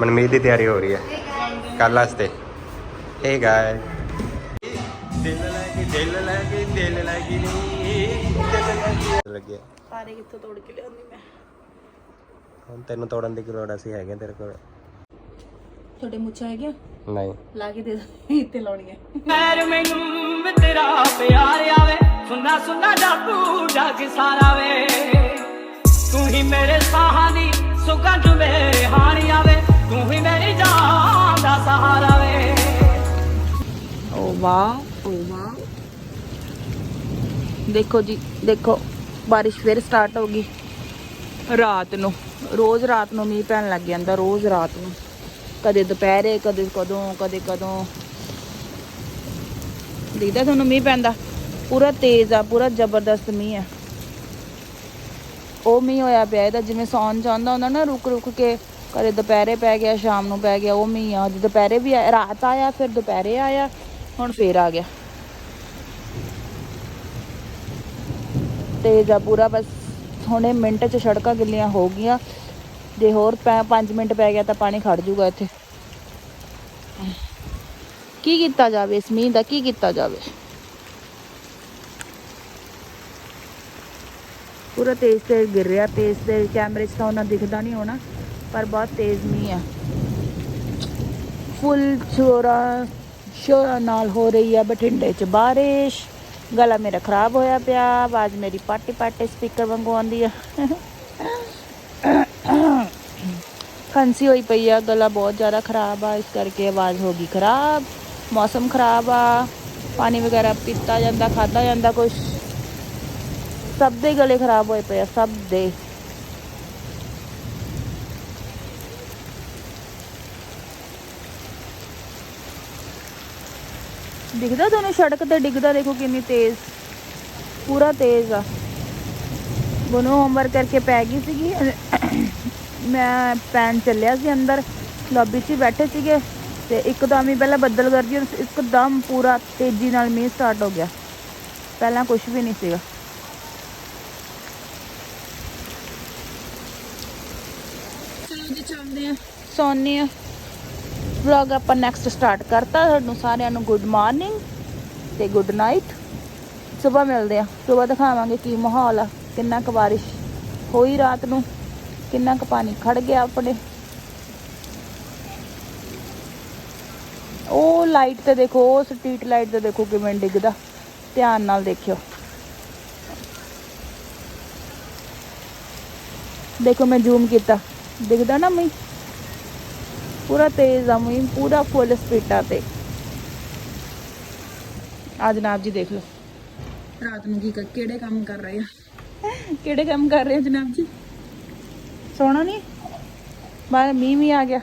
ਮਨਮੀਤ ਦੀ ਤਿਆਰੀ ਹੋ ਰਹੀ ਹੈ। ਕੱਲ ਵਾਸਤੇ। ਏ ਗਾਇ ਦਿਲ ਲੈ ਕੇ ਦਿਲ ਲੈ ਕੇ ਦਿਲ ਲੈ ਕੇ ਨਹੀਂ ਦਿਲ ਲੈ ਕੇ ਲੱਗਿਆ। ਸਾਰੇ ਕਿੱਥੋਂ ਤੋੜ ਕੇ ਲਿਆਉਂਦੀ ਮੈਂ? ਹੁਣ ਤੈਨੂੰ ਤੋੜਨ ਦੀ ਲੋੜ ਅਸੀਂ ਹੈਗੇ ਤੇਰੇ ਕੋਲ। ਤੁਹਾਡੇ ਮੁੱਛਾਂ ਹੈਗੀਆਂ? ਨਹੀਂ। ਲਾ ਕੇ ਦੇ ਦੋ ਇੱਥੇ ਲਾਉਣੀ ਹੈ ਪੈਰ ਮੈਨੂੰ ਤੇਰਾ ਪਿਆਰ ਆਵੇ। ਸੁਣਾ ਸੁਣਾ ਜਾਪੂ ਜਗ ਸਾਰਾ ਵੇ ਤੂੰ ਹੀ ਮੇਰੇ ਸਾਹਾਂ ਦੀ ਸੁਗੰਧ ਵੇ ਹਾਣੀ ਆਵੇ। ਤੂੰ ਹੀ ਮੇਰੀ ਜਾਨ ਦਾ ਸਹਾਰਾ ਵੇ। ਓ ਵਾਹ ਓ ਵਾਹ ਦੇਖੋ ਜੀ, ਦੇਖੋ, ਬਾਰਿਸ਼ ਫਿਰ ਸਟਾਰਟ ਹੋ ਗਈ। ਰਾਤ ਨੂੰ, ਰੋਜ਼ ਰਾਤ ਨੂੰ ਮੀਂਹ ਪੈਣ ਲੱਗ ਜਾਂਦਾ, ਰੋਜ਼ ਰਾਤ ਨੂੰ। ਕਦੇ ਦੁਪਹਿਰੇ, ਕਦੇ ਕਦੋਂ ਕਦੇ ਕਦੋਂ। ਦੇਖਦਾ ਤੁਹਾਨੂੰ ਮੀਂਹ ਪੈਂਦਾ। ਪੂਰਾ ਤੇਜ਼ ਆ, ਪੂਰਾ ਜ਼ਬਰਦਸਤ ਮੀਂਹ ਆ। ਉਹ ਮੀਂਹ ਹੋਇਆ ਪਿਆ, ਇਹਦਾ ਜਿਵੇਂ ਸੌਣ ਜਾਂਦਾ ਹੁੰਦਾ ਨਾ ਰੁਕ ਰੁਕ ਕੇ ਕਦੇ ਦੁਪਹਿਰੇ ਪੈ ਗਿਆ, ਸ਼ਾਮ ਨੂੰ ਪੈ ਗਿਆ, ਉਹ ਮੀਂਹ ਆ ਅੱਜ ਦੁਪਹਿਰੇ ਵੀ ਆਇਆ ਰਾਤ ਆਇਆ, ਫਿਰ ਦੁਪਹਿਰੇ ਆਇਆ, ਹੁਣ ਫੇਰ ਆ ਗਿਆ। ਤੇਜ਼ ਆ ਪੂਰਾ ਬਸ ਹੁਣੇ ਮਿੰਟ ਚ ਸੜਕਾਂ ਗਿੱਲੀਆਂ ਹੋ ਗਈਆਂ। ਜੇ ਹੋਰ 5 ਮਿੰਟ ਪੈ ਗਿਆ ਤਾਂ ਪਾਣੀ ਖੜ ਜੂਗਾ ਇੱਥੇ। ਕੀ ਕੀਤਾ ਜਾਵੇ ਇਸ ਮੀਂਹ ਦਾ, ਕੀ ਕੀਤਾ ਜਾਵੇ? ਪੂਰਾ ਤੇਜ਼ ਤੇਜ਼ ਗਿਰ ਰਿਹਾ, ਤੇਜ਼ ਤੇਜ਼ ਕੈਮਰੇ 'ਚ ਤਾਂ ਉਹਨਾਂ ਦਿਖਦਾ ਨਹੀਂ ਹੋਣਾ। ਪਰ ਬਹੁਤ ਤੇਜ਼ ਮੀਂਹ ਆ। ਫੁੱਲ ਸ਼ੋਰਾ ਸ਼ੋਰਾਂ ਨਾਲ ਹੋ ਰਹੀ ਆ ਬਠਿੰਡੇ 'ਚ ਬਾਰਿਸ਼। ਗਲਾ ਮੇਰਾ ਖਰਾਬ ਹੋਇਆ ਪਿਆ, ਆਵਾਜ਼ ਮੇਰੀ ਪਾਟੇ ਪਾਟੇ ਸਪੀਕਰ ਵਾਂਗੂ ਆਉਂਦੀ ਆ। ਖਾਂਸੀ ਹੋਈ ਪਈ ਆ, ਗਲਾ ਬਹੁਤ ਜ਼ਿਆਦਾ ਖਰਾਬ ਆ, ਇਸ ਕਰਕੇ ਆਵਾਜ਼ ਹੋ ਗਈ ਖਰਾਬ। ਮੌਸਮ ਖਰਾਬ ਆ, ਪਾਣੀ ਵਗੈਰਾ ਪੀਤਾ ਜਾਂਦਾ ਖਾਦਾ ਜਾਂਦਾ ਕੁਛ। ਸਭ ਦੇ ਗਲੇ ਖਰਾਬ ਹੋਏ ਪਏ ਆ, ਸਭ ਦੇ। ਦਿਖਦਾ ਤੁਹਾਨੂੰ ਸੜਕ ਤੇ? ਡਿੱਗਦਾ ਦੇਖੋ ਕਿੰਨੀ ਤੇਜ਼। ਪੂਰਾ ਤੇਜ਼ ਆ। ਬਨੋ ਹੋਮਵਰਕ ਕਰਕੇ ਪੈ ਗਈ ਸੀਗੀ। ਮੈਂ ਪੈਨ ਚੱਲਿਆ ਸੀ ਅੰਦਰ। ਲੌਬੀ 'ਚ ਬੈਠੇ ਸੀਗੇ। ਤੇ ਇੱਕਦਮ ਹੀ ਪਹਿਲਾਂ ਬੱਦਲ ਗਰਜੀ ਇੱਕਦਮ ਪੂਰਾ ਤੇਜ਼ੀ ਨਾਲ ਮੀਂਹ ਸਟਾਰਟ ਹੋ ਗਿਆ। ਪਹਿਲਾਂ ਕੁਝ ਵੀ ਨਹੀਂ ਸੀਗਾ। ਚਲੋ ਜੀ ਚੱਲਦੇ ਆ ਸੌਂਨੇ ਆ ਵਲੌਗ ਆਪਾਂ ਨੈਕਸਟ ਸਟਾਰਟ ਕਰਤਾ, ਤੁਹਾਨੂੰ ਸਾਰਿਆਂ ਨੂੰ ਗੁੱਡ ਮਾਰਨਿੰਗ ਤੇ ਗੁੱਡ ਨਾਈਟ ਸਵੇਰ ਮਿਲਦੇ ਆ, ਸਵੇਰ ਦਿਖਾਵਾਂਗੇ ਕੀ ਮਾਹੌਲ ਆ, ਕਿੰਨਾ ਕੁ ਬਾਰਿਸ਼ ਹੋਈ ਰਾਤ ਨੂੰ, ਕਿੰਨਾ ਕੁ ਪਾਣੀ ਖੜ ਗਿਆ ਆਪਣੇ। ਉਹ ਲਾਈਟ ਤੇ ਦੇਖੋ, ਉਹ ਸਟਰੀਟ ਲਾਈਟ ਤੇ ਦੇਖੋ ਕਿਵੇਂ ਡਿੱਗਦਾ, ਧਿਆਨ ਨਾਲ ਦੇਖਿਓ। ਦੇਖੋ ਮੈਂ ਜ਼ੂਮ ਕੀਤਾ ਦਿਖਦਾ ਨਾ ਮਈ ਪੂਰਾ ਤੇਜ਼ ਆ ਮਈ ਪੂਰਾ ਫੁੱਲ ਸਪੀਡਾਂ ਤੇ। ਆ ਜਨਾਬ ਜੀ ਦੇਖ ਲਓ। ਰਾਤ ਨੂੰ ਕੀ ਕਿਹੜੇ ਕੰਮ ਕਰ ਰਹੇ ਆ? ਕਿਹੜੇ ਕੰਮ ਕਰ ਰਹੇ ਆ ਜਨਾਬ ਜੀ? ਸੋਣਾ ਨਹੀਂ? ਬਾਹਰ ਮੀਂਹ ਵੀ ਆ ਗਿਆ।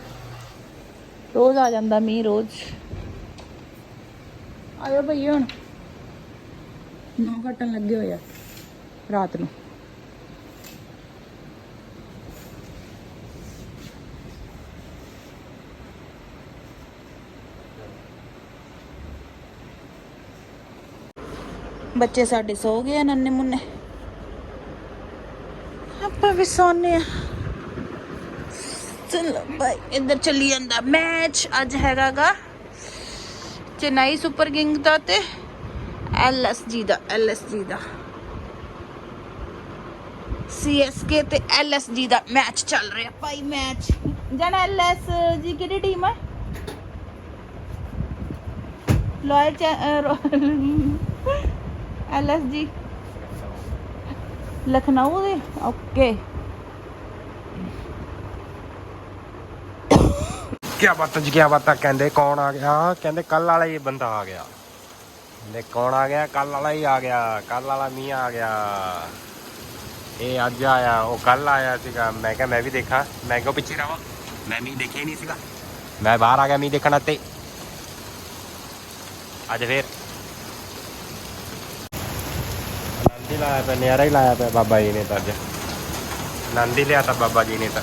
ਰੋਜ਼ ਆ ਜਾਂਦਾ ਮੀਂਹ ਰੋਜ਼। ਆਇਓ ਭਈਆ ਹੁਣ। ਨੌ ਘਟਣ ਲੱਗੇ ਹੋਏ ਆ। ਰਾਤ ਨੂੰ। ਬੱਚੇ ਸਾਡੇ ਸੋ ਗਏ ਨੰਨੇ ਮੁੰਨੇ। ਆਪਾਂ ਵੀ ਸੌਂਨੇ ਆ। ਚਲੋ ਬਾਈ, ਇੱਧਰ ਚੱਲੀ ਜਾਂਦਾ ਮੈਚ। ਅੱਜ ਹੈਗਾਗਾ ਚੇਨਈ ਸੁਪਰ ਕਿੰਗ ਦਾ ਤੇ ਐਲਐਸਜੀ ਦਾ ਐਲਐਸਜੀ ਦਾ। ਸੀਐਸਕੇ ਤੇ ਐਲਐਸਜੀ ਦਾ ਮੈਚ ਚੱਲ ਰਿਹਾ ਭਾਈ ਮੈਚ। ਜਨ ਐਲਐਸਜੀ ਕਿਹੜੀ ਟੀਮ ਹੈ ਲਾਇਲ ਐਲਐਸਜੀ। ਲਖਨਊ ਦੇ? ਓਕੇ। ਕੀ ਬਾਤਾਂ ਜੀ ਕੀ ਬਾਤਾਂ ਕਹਿੰਦੇ ਕੌਣ ਆ ਗਿਆ? ਕਹਿੰਦੇ ਕੱਲ ਵਾਲਾ ਹੀ ਬੰਦਾ ਆ ਗਿਆ। ਕਹਿੰਦੇ ਕੌਣ ਆ ਗਿਆ? ਕੱਲ ਵਾਲਾ ਹੀ ਆ ਗਿਆ। ਕੱਲ ਵਾਲਾ ਮੀਂਹ ਆ ਗਿਆ। ਇਹ ਅੱਜ ਆਇਆ, ਉਹ ਕੱਲ ਆਇਆ ਸੀਗਾ। ਮੈਂ ਕਿਹਾ, ਮੈਂ ਵੀ ਦੇਖਾਂ। ਮੈਂ ਕਿਹਾ ਪਿੱਛੇ ਰਵਾਂ ਮੈਂ ਮੀਂਹ ਦੇਖਿਆ ਨਹੀਂ ਸੀਗਾ। ਮੈਂ ਬਾਹਰ ਆ ਗਿਆ ਮੀਂਹ ਦੇਖਣ ਤੇ ਅੱਜ ਫੇਰ ਆਨੰਦ ਹੀ ਲਾਇਆ ਪਿਆ, ਨਿਆਰਾ ਹੀ ਲਾਇਆ ਪਿਆ ਬਾਬਾ ਜੀ ਨੇ ਤਾਂ ਅੱਜ। ਆਨੰਦ ਹੀ ਲਿਆ ਤਾਂ ਬਾਬਾ ਜੀ ਨੇ ਤਾਂ।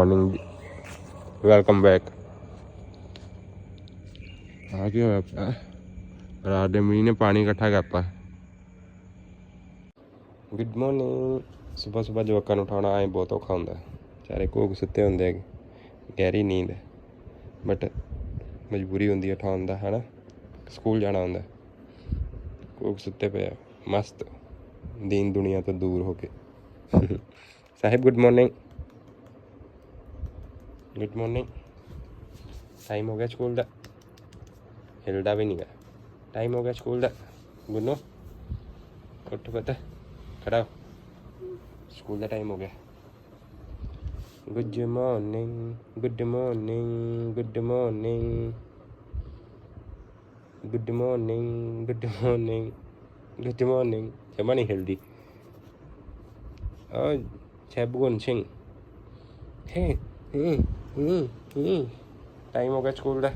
ਮਾਰਨਿੰਗ ਵੈਲਕਮ ਬੈਕ ਆ ਕੀ ਹੋਇਆ? ਪਿਆ? ਰਾਤ ਦੇ ਮੀਂਹ ਨੇ ਪਾਣੀ ਇਕੱਠਾ ਕਰਤਾ। ਗੁੱਡ ਮਾਰਨਿੰਗ ਸਵੇਰ ਸਵੇਰ ਜਵਾਕਾਂ ਨੂੰ ਉਠਾਉਣਾ ਐ ਬਹੁਤ ਔਖਾ ਹੁੰਦਾ। ਚਾਰੇ ਕੋਕ ਸੁੱਤੇ ਹੁੰਦੇ ਆ। ਗਹਿਰੀ ਨੀਂਦ। ਬਟ ਮਜਬੂਰੀ ਹੁੰਦੀ ਹੈ ਉਠਾਉਣ ਦਾ ਹਨਾ? ਸਕੂਲ ਜਾਣਾ ਹੁੰਦਾ। ਕੋਕ ਸੁੱਤੇ ਪਿਆ ਮਸਤ। ਦੀਨ ਦੁਨੀਆ ਤੋਂ ਦੂਰ ਹੋ ਕੇ। ਸਾਹਿਬ good morning good morning time हो गया स्कूल का हिलदा भी नहीं है टाइम हो गया स्कूल का गुनो उठ पता खड़ा स्कूल का टाइम हो गया good morning good morning good morning good morning good morning good morning जमा नहीं हिलदी और सैभगुन सिंह है हम्म, हम्म। टाइम हो गया स्कूल का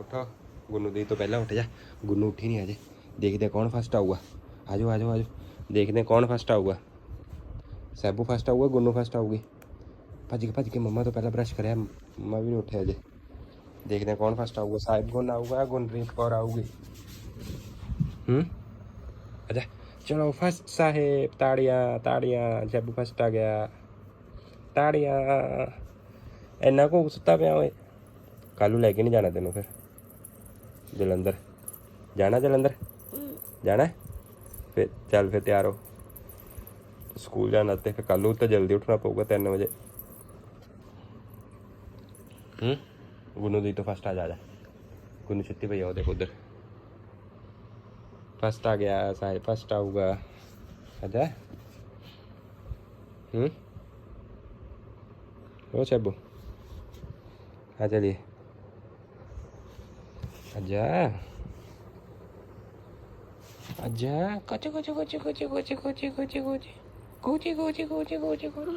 उठो। गुनू दी तो पहला उठ जा। गुनू उठी नहीं अजय देखते कौन फ़र्स्ट आऊगा। आज आज आज। देखते कौन फ़र्स्ट आऊगा। सैबू फ़र्स्ट आऊगा गुनू फ़र्स्ट आऊगी। भज के भज के मम्मा तो पहला ब्रश कराया मम्मा भी नहीं उठे अजय देखते कौन फ़र्स्ट आऊगा। साहिब गुन आऊगा गुनप्रीत कौर आऊगी। हम्म। अच्छा चलो फ़र्स्ट साहेब ताड़ियाँ ताड़िया। सैबू फ़र्स्ट आ गया। ਤਾੜੀਆਂ। ਇੰਨਾ ਕੋ ਸੁੱਤਾ ਪਿਆ ਓਏ। ਕੱਲ ਨੂੰ ਲੈ ਕੇ ਨਹੀਂ ਜਾਣਾ ਤੈਨੂੰ ਫਿਰ। ਜਲੰਧਰ। ਜਾਣਾ ਜਲੰਧਰ? ਜਾਣਾ? ਫਿਰ ਚੱਲ ਫਿਰ ਤਿਆਰ ਹੋ। ਸਕੂਲ ਜਾਣਾ ਤੇ ਫਿਰ ਕੱਲ ਨੂੰ ਤਾਂ ਜਲਦੀ ਉੱਠਣਾ ਪਊਗਾ 3 ਵਜੇ। ਹੂੰ? ਗੁੰਨੂ ਦੀ ਤਾਂ ਫਸਟ ਆ ਜਾ ਜਾ। ਗੁੰਨੂ ਛੁੱਟੀ ਪਈ ਆ ਉਹਦੇ ਉਧਰ। ਫਸਟ ਆ ਗਿਆ ਸਾਹਿਬ ਫਸਟ ਆਊਗਾ। ਆਜਾ ਹੂੰ? О, Чебу. Hadi Ali. Aja. Aja. Koci koci koci koci koci koci koci koci. Koci koci koci koci koci.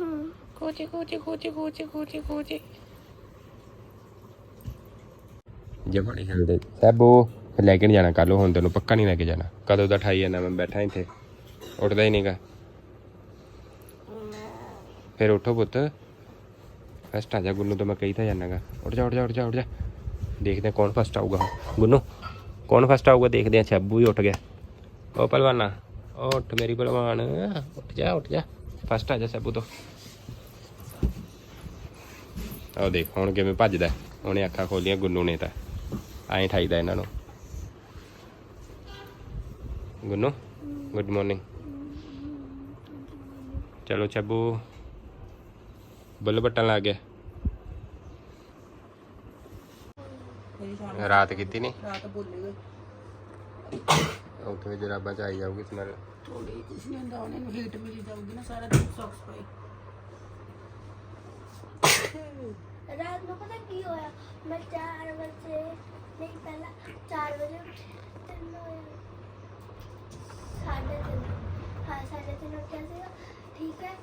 Koci koci koci koci koci koci. ਜਮਾ ਨਹੀਂ ਹਲਦੇ ਸਾਬੋ ਲੈ ਕੇ ਨਹੀਂ ਜਾਣਾ ਕੱਲ ਹੁਣ ਤੈਨੂੰ ਪੱਕਾ ਨਹੀਂ ਲੈ ਕੇ ਜਾਣਾ ਕਦੋਂ ਦਾ ਠਾਈ ਜਾਂਦਾ ਮੈਂ ਬੈਠਾ ਇੱਥੇ ਉੱਠਦਾ ਹੀ ਨਹੀਂਗਾ ਫਿਰ ਉੱਠੋ ਪੁੱਤ ਫਸਟ ਆ ਜਾ, ਗੁੰਨੂ ਤਾਂ ਮੈਂ ਕਹੀ ਤਾਂ ਜਾਣਾਗਾ ਉੱਠ ਜਾ ਉੱਠ ਜਾ ਉੱਠ ਜਾ ਉੱਠ ਜਾ। ਦੇਖਦੇ ਹਾਂ ਕੌਣ ਫਸਟ ਆਊਗਾ ਗੁੰਨੂ, ਕੌਣ ਫਸਟ ਆਊਗਾ ਦੇਖਦੇ ਹਾਂ, ਛੱਬੂ ਹੀ ਉੱਠ ਗਿਆ। ਉਹ ਪਹਿਲਵਾਨਾ ਉਹ ਉੱਠ ਮੇਰੀ ਪਹਿਲਵਾਨ। ਉੱਠ ਜਾ ਉੱਠ ਜਾ। ਫਸਟ ਆ ਜਾ ਛੱਬੂ ਤੋਂ। ਆਹ ਦੇਖ, ਹੁਣ ਕਿਵੇਂ ਭੱਜਦਾ ਉਹਨੇ ਅੱਖਾਂ ਖੋਲੀਆਂ, ਗੁੰਨੂ ਨੇ ਤਾਂ। ਐਂ ਠਾਈਦਾ ਇਹਨਾਂ ਨੂੰ। ਗੁੰਨੂ ਗੁੱਡ ਮਾਰਨਿੰਗ ਚਲੋ ਛੱਬੂ। ਬੁੱਲ ਬੱਟਣ ਲੱਗ ਗਿਆ ਰਾਤ ਕੀਤੀ ਨਹੀਂ ਰਾਤ ਬੋਲੇ ਗਏ ਉੱਥੇ ਜਰਾਬਾਂ ਚ ਆਈ ਜਾਊਗੀ ਸਮੈਲ ਥੋੜੀ ਕੁਛ ਨਹੀਂ ਹੁੰਦਾ ਉਹਨੇ ਹੀਟ ਮਿਲੀ ਜਾਊਗੀ ਨਾ ਸਾਰਾ ਦਿਨ ਸੌਕਸ ਪਾਈ ਰਾਤ ਨੂੰ ਪਤਾ ਕੀ ਹੋਇਆ? ਮੈਂ 4 ਵਜੇ ਨਹੀਂ ਪਹਿਲਾਂ 4 ਵਜੇ ਉੱਠੀ ਤਿੰਨ ਹੋਇਆ ਸਾਢੇ ਤਿੰਨ ਹਾਂ ਸਾਢੇ ਤਿੰਨ ਉੱਠਿਆ ਸੀਗਾ ਠੀਕ ਹੈ?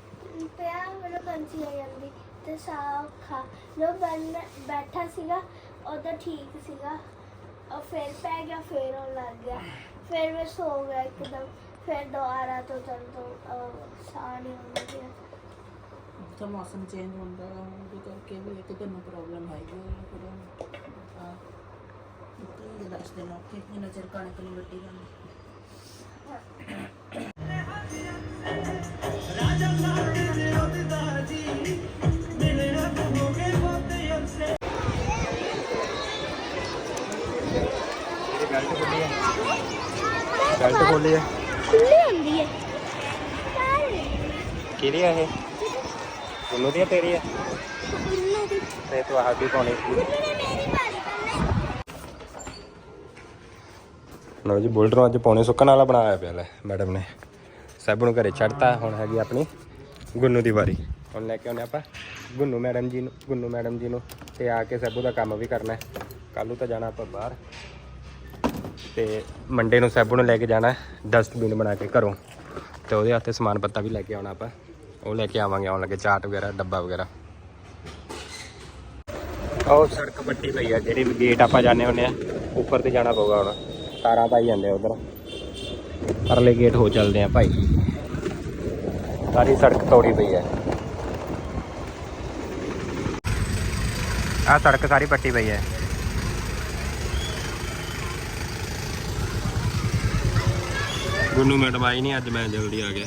ਪਿਆ ਮੈਨੂੰ ਕੰਚੀ ਆ ਜਾਂਦੀ ਤੇ ਸਾਹ ਖਾ। ਲੋ ਬੰਨ ਬੈਠਾ ਸੀਗਾ ਉਹਦਾ ਠੀਕ ਸੀਗਾ। ਉਹ ਫਿਰ ਪੈ ਗਿਆ ਫਿਰ ਉਹ ਲੱਗ ਗਿਆ। ਫਿਰ ਮੈਂ ਸੋ ਗਿਆ ਇੱਕਦਮ। ਫਿਰ ਦੁਬਾਰਾ ਤੋਂ ਚੱਲ ਤੋਂ ਸਾਹ ਨਹੀਂ ਆਉਂਦਾ ਤਾਂ ਮੌਸਮ ਚੇਂਜ ਹੁੰਦਾ ਹੈ ਉਹਦੇ ਕਰਕੇ ਵੀ ਇੱਕ ਦਿਨ ਨੂੰ ਪ੍ਰੋਬਲਮ ਹੈਗੀ ਹੈ ਫਿਰ ਆ ਤੇ ਦਸ ਦਿਨ ਔਖੇ ਜਿੰਨਾ ਚਿਰ ਕਣਕ ਨਹੀਂ ਵੱਢੀ ਜਾਂਦੀ। ਬੈਲਟ ਖੋਲੀ ਹੈ। ਖੁੱਲੀ ਹੁੰਦੀ ਹੈ। ਕਿਹਦੀ ਹੈ ਇਹ? ਉਹਨੂੰ ਦੀ ਤੇਰੀ ਹੈ? ਖੁੱਲੀ ਦੀ। ਤੇ ਤੂੰ ਆਹ ਵੀ ਪਾਉਣੀ ਸੀ। ਲਓ ਜੀ ਬੁਲਟ ਨੂੰ ਅੱਜ ਪੌਣੇ ਸੁੱਕਣ ਵਾਲਾ ਬਣਾਇਆ ਪਿਆ ਲੈ ਮੈਡਮ ਨੇ। ਸਭ ਨੂੰ ਘਰੇ ਛੱਡਤਾ ਹੁਣ ਹੈਗੀ ਆਪਣੀ ਗੁੰਨੂ ਦੀ ਵਾਰੀ। ਹੁਣ ਲੈ ਕੇ ਆਉਨੇ ਆਪਾਂ ਗੁੰਨੂ ਮੈਡਮ ਜੀ ਨੂੰ ਗੁੰਨੂ ਮੈਡਮ ਜੀ ਨੂੰ ਤੇ ਆ ਕੇ ਸਭੂ ਦਾ ਕੰਮ ਵੀ ਕਰਨਾ ਹੈ। ਕੱਲ ਨੂੰ ਤਾਂ ਜਾਣਾ ਆਪਾਂ ਬਾਹਰ। ਤੇ ਮੰਡੇ ਨੂੰ ਸਭੂ ਨੂੰ ਲੈ ਕੇ ਜਾਣਾ ਡਸਟਬਿਨ ਬਣਾ ਕੇ ਘਰੋਂ। ਤੇ ਉਹਦੇ ਹੱਥੇ ਸਮਾਨ ਪੱਤਾ ਵੀ ਲੈ ਕੇ ਆਉਣਾ ਆਪਾਂ। ਉਹ ਲੈ ਕੇ ਆਵਾਂਗੇ, ਆਉਣ ਲੱਗੇ ਚਾਟ ਵਗੈਰਾ, ਡੱਬਾ ਵਗੈਰਾ। ਉਹ ਸੜਕ ਪੱਟੀ ਪਈ ਆ, ਜਿਹੜੀ ਗੇਟ ਆਪਾਂ ਜਾਂਦੇ ਹੁੰਦੇ ਆ, ਉੱਪਰ ਤੇ ਜਾਣਾ ਪਊਗਾ ਹੁਣ। ਤਾਰਾਂ ਪਾਈ ਜਾਂਦੇ ਆ ਉਧਰ। ਪਰਲੇ ਗੇਟ ਹੋ ਚੱਲਦੇ ਆ ਭਾਈ। ਸਾਰੀ ਸੜਕ ਤੋੜੀ ਪਈ ਹੈ ਆ ਸੜਕ ਸਾਰੀ ਪੱਟੀ ਪਈ ਹੈ ਗੁੰਨੂ ਮੈਡਮ ਆਈ ਨਹੀਂ ਅੱਜ ਮੈਂ ਜਲਦੀ ਆ ਗਿਆ।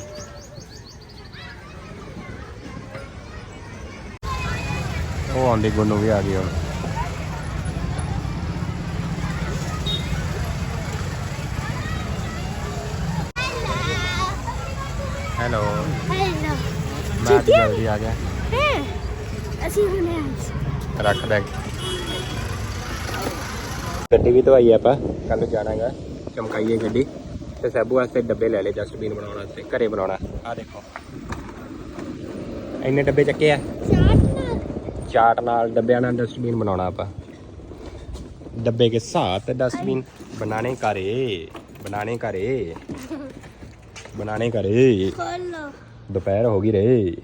ਉਹ ਆਉਂਦੀ ਗੁੰਨੂ ਵੀ ਆ ਗਈ ਹੁਣ। ਹੈਲੋ। ਹੈਲੋ। ਮੈਂ ਅੱਜ ਜਲਦੀ ਆ ਗਿਆ। ਅਸੀਂ ਹੁਣੇ ਆਏ ਰੱਖ ਬੈਗ ਗੱਡੀ ਵੀ ਧਵਾਈ ਆਪਾਂ। ਕੱਲ ਜਾਣਾਗਾ ਚਮਕਾਈਏ ਗੱਡੀ। ਤੇ ਸੈਬੂ ਵਾਸਤੇ ਡੱਬੇ ਲੈ ਲਏ ਡਸਟਬਿਨ ਬਣਾਉਣ ਵਾਸਤੇ, ਘਰੇ ਬਣਾਉਣਾ। ਆ ਦੇਖੋ। ਇੰਨੇ ਡੱਬੇ ਚੱਕੇ ਆ। ਚਾਟ ਨਾਲ ਡੱਬਿਆਂ ਨਾਲ ਡਸਟਬਿਨ ਬਣਾਉਣਾ ਆਪਾਂ। ਡੱਬੇ ਕੇ ਸਾਥ ਡਸਟਬਿਨ। ਬਣਾਣੇ ਘਰੇ ਬਣਾਣੇ ਘਰੇ। ਬਣਾਣੇ ਘਰੇ। ਦੁਪਹਿਰ ਹੋ ਗਈ ਰੇ।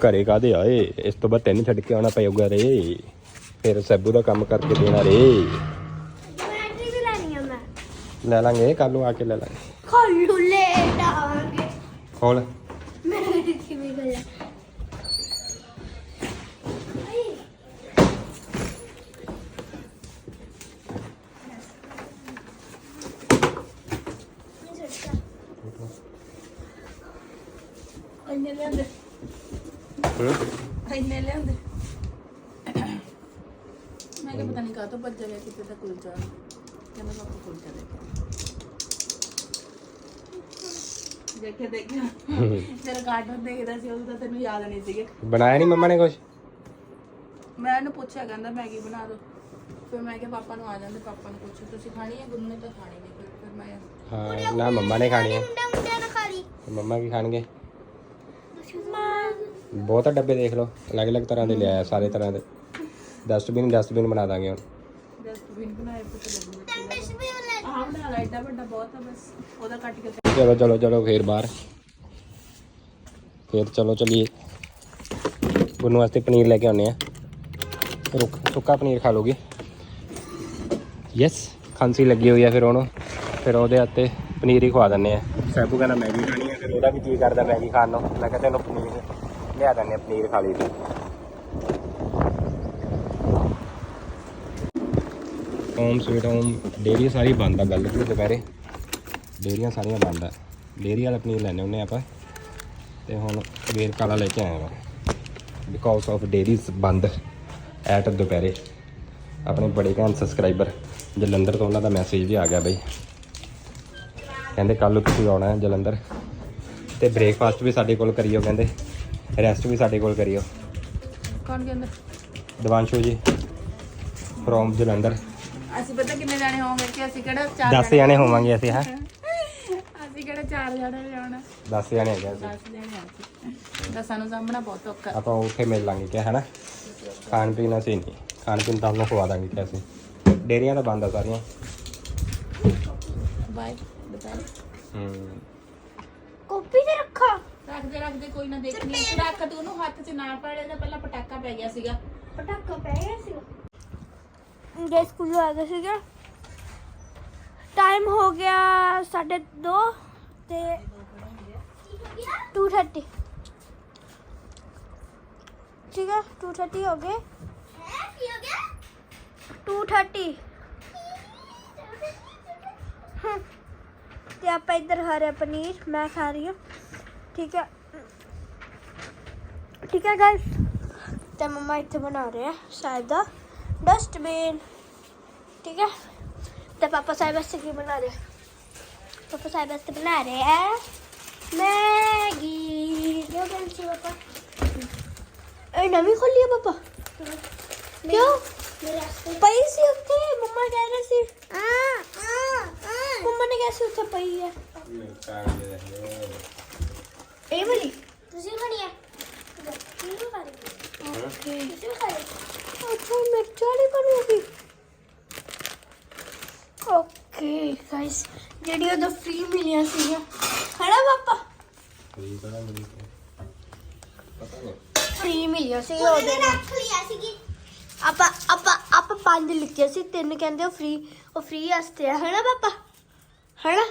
ਘਰੇ ਕਾਦੇ ਆਏ? ਇਸ ਤੋਂ ਬਾਅਦ ਤੈਨੂੰ ਛੱਡ ਕੇ ਆਉਣਾ ਪਊਗਾ ਰੇ। ਫਿਰ ਸੈਬੂ ਦਾ ਕੰਮ ਕਰਕੇ ਦੇਣਾ ਰੇ। ਲੈ ਲਾਂਗੇ ਕੱਲ ਨੂੰ ਆ ਕੇ ਲੈ ਲਾਂਗੇ। ਖੋਲੂ ਲੈ ਡਾਵਾਂਗੇ ਖੋਲ। ਮੈਂ ਕਿਵੇਂ ਗੱਲਾਂ ਇੰਨੇ ਲਿਆਂਦੇ। ਹੂੰ? ਇੰਨੇ ਲਿਆਂਦੇ। ਮੈਂ ਕਿਹਾ ਪਤਾ ਨਹੀਂ ਕਾਹ ਤੋਂ ਭੱਜ ਗਿਆ ਕਿਤੇ ਤਾਂ ਕੁਲਚਾ। ਕਹਿੰਦਾ ਪਾਪਾ ਕੁਲਚਾ ਦੇ ਕੇ ਦੇਖੇ ਦੇਖਿਆ ਤੇਰਾ ਕਾਰਟੂਨ ਦੇਖਦਾ ਸੀ ਉਦੋਂ ਤਾਂ ਤੈਨੂੰ ਯਾਦ ਨਹੀਂ ਸੀਗੇ ਬਣਾਇਆ ਨਹੀਂ ਮੰਮਾ ਨੇ ਕੁਝ ਮੈਂ ਇਹਨੂੰ ਪੁੱਛਿਆ ਕਹਿੰਦਾ ਮੈਗੀ ਬਣਾ ਦੋ ਫਿਰ ਮੈਂ ਕਿਹਾ ਪਾਪਾ ਨੂੰ ਆ ਜਾਂਦੇ ਪਾਪਾ ਨੂੰ ਪੁੱਛੋ ਤੁਸੀਂ ਖਾਣੀ ਹੈ ਗੁੰਨੂ ਨੇ ਤਾਂ ਖਾਣੀ ਨਹੀਂ ਫਿਰ ਫਿਰ ਮੈਂ ਹਾਂ ਨਾ ਮੰਮਾ ਨੇ ਖਾਣੀ ਹੈ ਮੁੰਡਾ ਮੰਮਾ ਕੀ ਖਾਣਗੇ ਬਹੁਤ ਡੱਬੇ ਦੇਖ ਲਓ ਅਲੱਗ-ਅਲੱਗ ਤਰ੍ਹਾਂ ਦੇ ਲਿਆਇਆ ਸਾਰੇ ਤਰ੍ਹਾਂ ਦੇ ਡਸਟਬਿਨ ਡਸਟਬਿਨ ਬਣਾ ਦਾਂਗੇ ਹੁਣ ਡਸਟਬਿਨ ਬਣਾਏ ਪਤਾ ਲੱਗੂਗਾ ਟੰਡਸ ਵੀ ਲੈ ਆਹ ਬਣਾ ਵੱਡਾ ਬਹੁਤ ਆ ਬਸ, ਉਹਦਾ ਕੱਟ ਕੇ ਚਲੋ ਚਲੋ ਚਲੋ, ਫੇਰ ਬਾਹਰ। ਫੇਰ ਚਲੋ, ਚਲੀਏ। ਉਹਨੂੰ ਵਾਸਤੇ ਪਨੀਰ ਲੈ ਕੇ ਆਉਨੇ ਆ। ਰੁਕ ਸੁੱਕਾ ਪਨੀਰ ਖਾ ਲੋਗੇ ਯੈਸ ਖਾਂਸੀ ਲੱਗੀ ਹੋਈ ਆ ਫਿਰ ਉਹਨੂੰ। ਫਿਰ ਉਹਦੇ ਹੱਥੇ ਪਨੀਰ ਹੀ ਖਵਾ ਦਿੰਨੇ ਆ। ਸੈਬੂ ਕਹਿੰਦਾ ਮੈਗੀ ਖਾਣੀ ਆ, ਫਿਰ ਉਹਦਾ ਵੀ ਜੀ ਕਰਦਾ ਮੈਗੀ ਖਾਣ ਨੂੰ। ਮੈਂ ਕਿਹਾ ਤੈਨੂੰ ਪਨੀਰ ਲਿਆ ਦਿੰਨੇ ਆ, ਪਨੀਰ ਖਾ ਲਈ। ਤੂੰ ਹੋਮ ਸਵੀਟ ਹੋਮ ਡੇਰੀ ਸਾਰੀ ਬੰਦ ਆ ਗੱਲ ਕੀ ਦੁਪਹਿਰੇ। ਡੇਰੀਆਂ ਸਾਰੀਆਂ ਬੰਦ ਆ। ਡੇਰੀ ਵਾਲਾ ਪਨੀਰ ਲੈਣੇ ਉਹਨੇ ਆਪਾਂ। ਤੇ ਹੁਣ ਵੇਰ ਕਾਲਾ ਲੈ ਕੇ ਆਇਆ ਵਾ। ਬਿਕੋਜ਼ ਆਫ ਡੇਰੀਜ਼ ਬੰਦ ਐਟ ਦੁਪਹਿਰੇ। ਆਪਣੇ ਬੜੇ ਘੈਂਟ ਸਬਸਕ੍ਰਾਈਬਰ ਜਲੰਧਰ ਤੋਂ ਉਹਨਾਂ ਦਾ ਮੈਸੇਜ ਵੀ ਆ ਗਿਆ ਬਈ। ਕਹਿੰਦੇ ਕੱਲ ਨੂੰ ਤੁਸੀਂ ਆਉਣਾ ਹੈ ਜਲੰਧਰ। ਤੇ ਬ੍ਰੇਕਫਾਸਟ ਵੀ ਸਾਡੇ ਕੋਲ ਕਰਿਓ ਕਹਿੰਦੇ। ਰੈਸਟ ਵੀ ਸਾਡੇ ਕੋਲ ਕਰਿਓ। ਕੌਣ ਕਹਿੰਦਾ? ਦਿਵਾਂਸ਼ੂ ਜੀ ਫਰੋਮ ਜਲੰਧਰ। ਅਸੀਂ ਪਤਾ ਕਿੰਨੇ ਜਾਣੇ ਹੋਵਾਂਗੇ ਕਿ ਅਸੀਂ ਕਿਹੜਾ ਚਾਰ 10 ਜਣੇ ਹੋਵਾਂਗੇ? ਅਸੀਂ ਹਾਂ? ਅਸੀਂ ਕਿਹੜਾ ਚਾਰ ਜਾਣੇ ਜਾਣਾ 10 ਜਣੇ ਹੈਗੇ ਅਸੀਂ। 10 ਜਣੇ ਆ ਅਸੀਂ। ਦਸਾਂ ਨੂੰ ਸਾਹਮਣਾ ਬਹੁਤ ਔਖਾ। ਆਪਾਂ ਉੱਥੇ ਮਿਲ ਲਾਂਗੇ ਕਿਆ ਹੈ ਨਾ ਖਾਣ ਪੀਣ ਅਸੀਂ ਨਹੀਂ। ਖਾਣ ਪੀਣ ਤਾਂ ਉਹਨੂੰ ਖਵਾ ਦਾਂਗੇ ਕਿ ਅਸੀਂ। ਡੇਰੀਆਂ ਤਾਂ ਬੰਦ ਆ ਸਾਰੀਆਂ। ਬਾਏ ਦੁਪਹਿਰ। ਹੂੰ। ਕਾਪੀ ਤੇ ਰੱਖਾ? ਰੱਖਦੇ ਰੱਖਦੇ ਕੋਈ ਨਾ ਦੇਖਣੀ ਰੱਖ ਤੂੰ ਉਹਨੂੰ ਹੱਥ 'ਚ ਨਾ ਫੜ ਇਹਦਾ ਪਹਿਲਾਂ ਪਟਾਕਾ ਪੈ ਗਿਆ ਸੀਗਾ। ਪਟਾਕਾ ਪੈ ਗਿਆ ਸੀ ਜੇ ਸਕੂਲੋਂ ਆ ਗਏ ਸੀਗੇ ਟਾਈਮ ਹੋ ਗਿਆ 2:30 ਤੇ 2:30 ਠੀਕ ਹੈ 2:30 ਹੋ ਗਏ ਹੈ ਕੀ ਹੋ ਗਿਆ 2:30 ਹਮ, ਤੇ ਆਪਾਂ ਇੱਧਰ ਖਾ ਰਹੇ ਹਾਂ ਪਨੀਰ ਮੈਂ ਖਾ ਰਹੀ ਹਾਂ ਠੀਕ ਹੈ ਠੀਕ ਹੈ ਗਾਇਸ ਤੇ ਮਮਾ ਇੱਥੇ ਬਣਾ ਰਹੇ ਆ ਸ਼ਾਇਦ ਦਾ ਡਸਟਬਿਨ ਠੀਕ ਹੈ ਤੇ ਪਾਪਾ ਸਾਹਿਬ ਵਾਸਤੇ ਕੀ ਬਣਾ ਰਹੇ ਪਾਪਾ ਸਾਹਿਬ ਵਾਸਤੇ ਬਣਾ ਰਹੇ ਆ ਮੈਗੀ ਜੋ ਬਣ ਸੀ ਪਾਪਾ ਇਹ ਨਵੀਂ ਖੋਲੀ ਹੈ ਪਾਪਾ ਕਿਉਂ ਪਈ ਸੀ ਉੱਥੇ ਮੰਮਾ ਕਹਿ ਰਹੇ ਸੀ ਮੰਮਾ ਨੇ ਕਿਹਾ ਸੀ ਉੱਥੇ ਪਈ ਹੈ ਇਹ ਵਾਲੀ ਤੁਸੀਂ ਖਾਣੀ ਹੈ ਤੁਸੀਂ ਖਾ ਰਹੇ ਓਕੇ ਤੁਸੀਂ ਖਾ ਰਹੇ ਅੱਛਾ ਮਿਰਚ ਵਾਲੀ ਬਣੂਗੀ ਓਕੇ ਗਾਇਸ ਜਿਹੜੀ ਉਹ ਫ੍ਰੀ ਮਿਲਿਆ ਸੀਗਾ ਹਣਾ ਪਾਪਾ? ਫ੍ਰੀ ਮਿਲਿਆ ਸੀ ਉਹਦੇ ਨਾਲ। ਰੱਖ ਲਿਆ ਸੀਗੀ। ਆਪਾਂ ਆਪਾਂ ਆਪਾਂ ਪੰਜ ਲਿਖਿਆ ਸੀ ਤਿੰਨ ਕਹਿੰਦੇ ਉਹ ਫ੍ਰੀ ਉਹ ਫ੍ਰੀ ਵਾਸਤੇ ਆ। ਹਨਾ ਪਾਪਾ? ਹਨਾ?